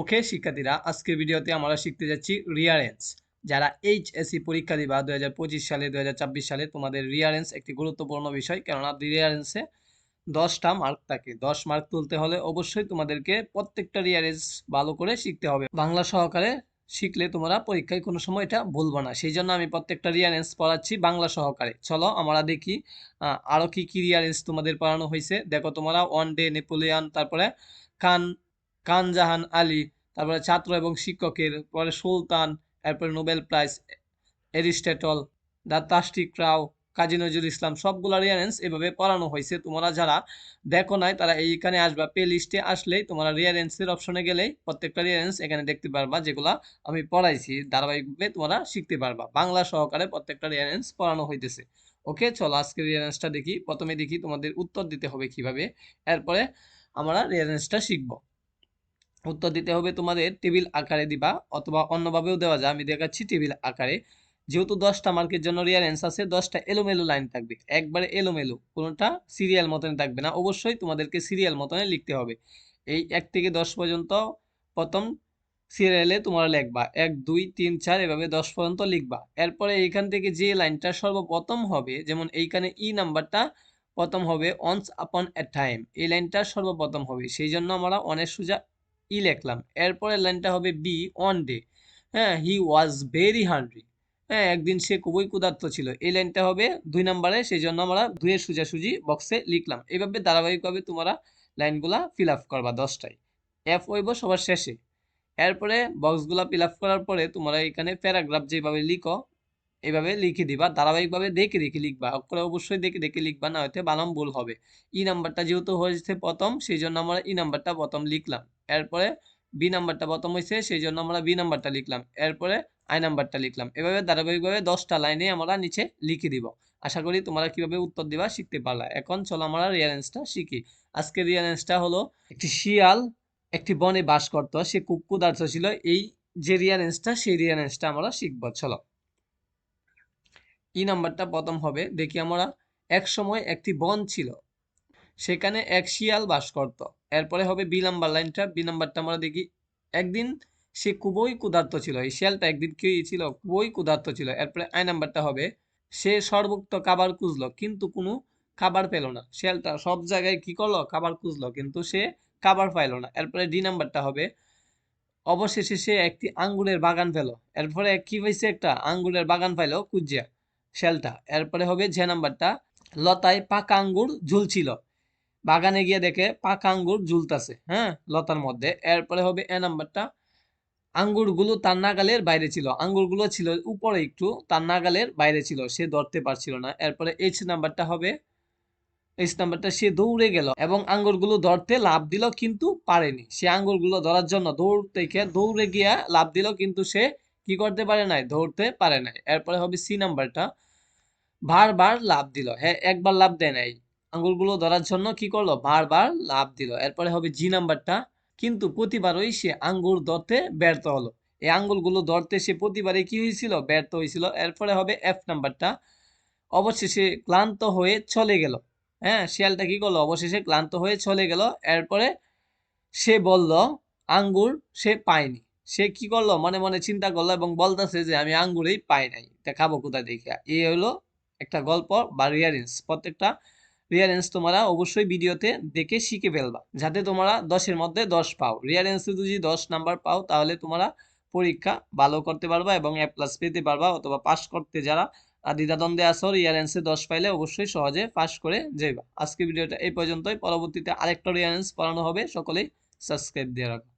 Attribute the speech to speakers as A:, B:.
A: ওকে, শিক্ষার্থীরা, আজকের ভিডিওতে আমরা শিখতে যাচ্ছি রিয়ারেন্স যারা এইচএসসি পরীক্ষা দিবা দু হাজার পঁচিশ সালে দু হাজার ছাব্বিশ সালে, তোমাদের রিয়ারেন্স একটি গুরুত্বপূর্ণ বিষয়। কেননা রিয়ারেন্সে দশটা মার্ক থাকে। দশ মার্ক তুলতে হলে অবশ্যই তোমাদেরকে প্রত্যেকটা রিয়ারেন্স ভালো করে শিখতে হবে। বাংলা সহকারে শিখলে তোমরা পরীক্ষায় কোনো সময় এটা ভুলবো না। সেই জন্য আমি প্রত্যেকটা রিয়ারেন্স পড়াচ্ছি বাংলা সহকারে। চলো, আমরা দেখি আরও আরও কি কি রিয়ারেন্স তোমাদের পড়ানো হয়েছে। দেখো, তোমরা ওয়ান ডে নেপোলিয়ান তারপরে কান কানজাহান আলী, তারপরে ছাত্র এবং শিক্ষকের, পরে সুলতান, এরপরে নোবেল প্রাইজ এরিস্টটল দ্য তাস্টিক রাও, কাজী নজরুল ইসলাম সবগুলো রিয়ারেন্স এভাবে পড়ানো হয়েছে। তোমরা যারা দেখো নাই, তারা এইখানে আসবা। প্লে লিস্টে আসলেই তোমরা রিয়ারেন্সের অপশনে গেলেই প্রত্যেকটা রিয়ারেন্স এখানে দেখতে পারবা, যেগুলা আমি পড়াইছি। ধারাবাহিকভাবে তোমরা শিখতে পারবা। বাংলা সহকারে প্রত্যেকটা রিয়ারেন্স পড়ানো হইতেছে। ওকে, চলো আজকে রিয়ারেন্সটা দেখি। প্রথমে দেখি তোমাদের উত্তর দিতে হবে কীভাবে। এরপরে আমরা রিয়ারেন্সটা শিখব। উত্তর দিতে হবে তোমাদের টেবিল আকারে দিবা অথবা অন্যভাবেও দেওয়া যায়। আমি দেখাচ্ছি টেবিল আকারে। যেহেতু দশটা মার্কের জন্য রিয়ারেন্স আছে, দশটা এলোমেলো লাইন থাকবে। একবারে এলোমেলো, কোনোটা সিরিয়াল মতনে থাকবে না। অবশ্যই তোমাদেরকে সিরিয়াল মতনে লিখতে হবে। এই এক থেকে দশ পর্যন্ত প্রথম সিরিয়ালে তোমরা লিখবা। এক, দুই, তিন, চার, এভাবে দশ পর্যন্ত লিখবা। এরপরে এইখান থেকে যে লাইনটা সর্বপ্রথম হবে, যেমন এইখানে ই নাম্বারটা প্রথম হবে অনস আপন এ টাইম এই লাইনটা সর্বপ্রথম হবে। সেই জন্য আমরা অনেক সোজা ই লিখলাম। এরপরে লাইনটা হবে বি অন ডে হ্যাঁ হি ওয়াজ ভেরি হান্ড্রি হ্যাঁ একদিন সে খুবই ক্ষুধার্ত ছিল। এই লাইনটা হবে দুই নম্বরে সেই জন্য আমরা দুইয়ের সোজাসুজি বক্সে লিখলাম। এইভাবে ধারাবাহিকভাবে তোমরা লাইনগুলা ফিল আপ করবা দশটায়। এফ ওইব সবার শেষে। এরপরে বক্সগুলা ফিল আপ করার পরে তোমরা এখানে প্যারাগ্রাফ যেভাবে লিখো এইভাবে লিখে দিবা। ধারাবাহিকভাবে দেখে দেখে লিখবা। অক্ষরে অবশ্যই দেখে দেখে লিখবা, না হয়তো বানাম ভুল হবে। ই নাম্বারটা যেহেতু হয়েছে প্রথম সেই জন্য আমরা ই নাম্বারটা প্রথম লিখলাম। এরপরে বি নাম্বারটা প্রথম হয়েছে সেই জন্য আমরা বি নাম্বারটা লিখলাম। এরপরে আই নাম্বারটা লিখলাম। এভাবে ধারাবাহিকভাবে দশটা লাইনে আমরা নিচে লিখে দিব। আশা করি তোমরা কীভাবে উত্তর দিবা শিখতে পারলা। এখন চলো আমরা রিয়ারেন্সটা শিখি। আজকে রিয়ারেন্সটা হলো একটি শিয়াল, একটি বনে বাস করত। সে খুব ক্ষুধার্ত ছিল। এই যে রিয়ারেন্সটা সেই রিয়ারেন্সটা আমরা শিখব। চলো। ই নাম্বারটা প্রথম হবে। দেখি আমরা। এক সময় একটি বন ছিল। সেখানে এক শিয়াল বাস করত। এরপরে হবে বি নাম্বার লাইনটা। বি নাম্বারটা আমরা দেখি, একদিন সে খুবই ক্ষুধার্ত ছিল। এই শিয়ালটা একদিন কি ছিল খুবই ক্ষুধার্ত ছিল। এরপরে আই নাম্বারটা হবে, সে সর্বোক্ত খাবার খুঁজলো, কিন্তু কোনো খাবার পেল না। শিয়ালটা সব জায়গায় কি করল? খাবার খুঁজলো, কিন্তু সে খাবার পাইলো না। এরপরে ডি নাম্বারটা হবে, অবশেষে সে একটি আঙ্গুরের বাগান পেল। এরপরে কি হয়েছে একটা? আঙ্গুরের বাগান পাইলো কুজিয়া শেলটা এরপরে হবে যে নাম্বারটা, লতায় পাকা আঙ্গুর ঝুলছিল। বাগানে গিয়ে দেখে পাকা আঙ্গুর ঝুলতাছে হ্যাঁ লতার মধ্যে। এরপরে হবে এ নাম্বারটা। আঙ্গুরগুলো তার নাগালের বাইরে ছিল। আঙ্গুরগুলো ছিল উপরে একটু, তার নাগালের বাইরে ছিল। সে ধরতে পারছিল না। এরপরে এইচ নাম্বারটা হবে। এইচ নাম্বারটা সে দৌড়ে গেল এবং আঙ্গুরগুলো ধরতে লাভ দিল কিন্তু পারেনি। সে আঙ্গুরগুলো ধরার জন্য দৌড় থেকে দৌড়ে গিয়া লাভ দিল কিন্তু সে কি করতে পারে নাই? ধরতে পারে নাই। এরপরে হবে সি নাম্বারটা। বারবার লাভ দিল। হ্যাঁ একবার লাভ দেয় নাই। আঙ্গুরগুলো ধরার জন্য কি করল? বারবার লাভ দিল। এরপরে হবে জি নাম্বারটা কিন্তু প্রতিবারই সে আঙ্গুর ধরতে ব্যর্থ হলো। এই আঙ্গুরগুলো ধরতে সে প্রতিবারে কি হয়েছিল? ব্যর্থ হয়েছিল। এরপরে হবে এফ নাম্বারটা অবশেষে ক্লান্ত হয়ে চলে গেল। হ্যাঁ শিয়ালটা কি করল? অবশেষে ক্লান্ত হয়ে চলে গেল। এরপরে সে বলল আঙ্গুর সে পায়নি। সে কি করল? মনে মনে চিন্তা করল এবং বলতেছে যে, আমি আঙ্গুরেই পাই নাই। তা খাব কোথায় দেখে? এই হলো একটা গল্প বা রিয়ারেন্স প্রত্যেকটা রিয়ারেন্স তোমরা অবশ্যই ভিডিওতে দেখে শিখে ফেলবা, যাতে তোমরা দশের মধ্যে দশ পাও। রিয়ারেন্সে যদি দশ নাম্বার পাও, তাহলে তোমরা পরীক্ষা ভালো করতে পারবা এবং এ প্লাস পেতে পারবা, অথবা পাস করতে যারা দ্বিধাদ্বন্দ্বে আসর রিয়ারেন্সে দশ পাইলে অবশ্যই সহজে পাস করে যাইবা। আজকে ভিডিওটা এই পর্যন্তই। পরবর্তীতে আরেকটা রিয়ারেন্স পড়ানো হবে। সকলেই সাবস্ক্রাইব দিয়ে রাখো।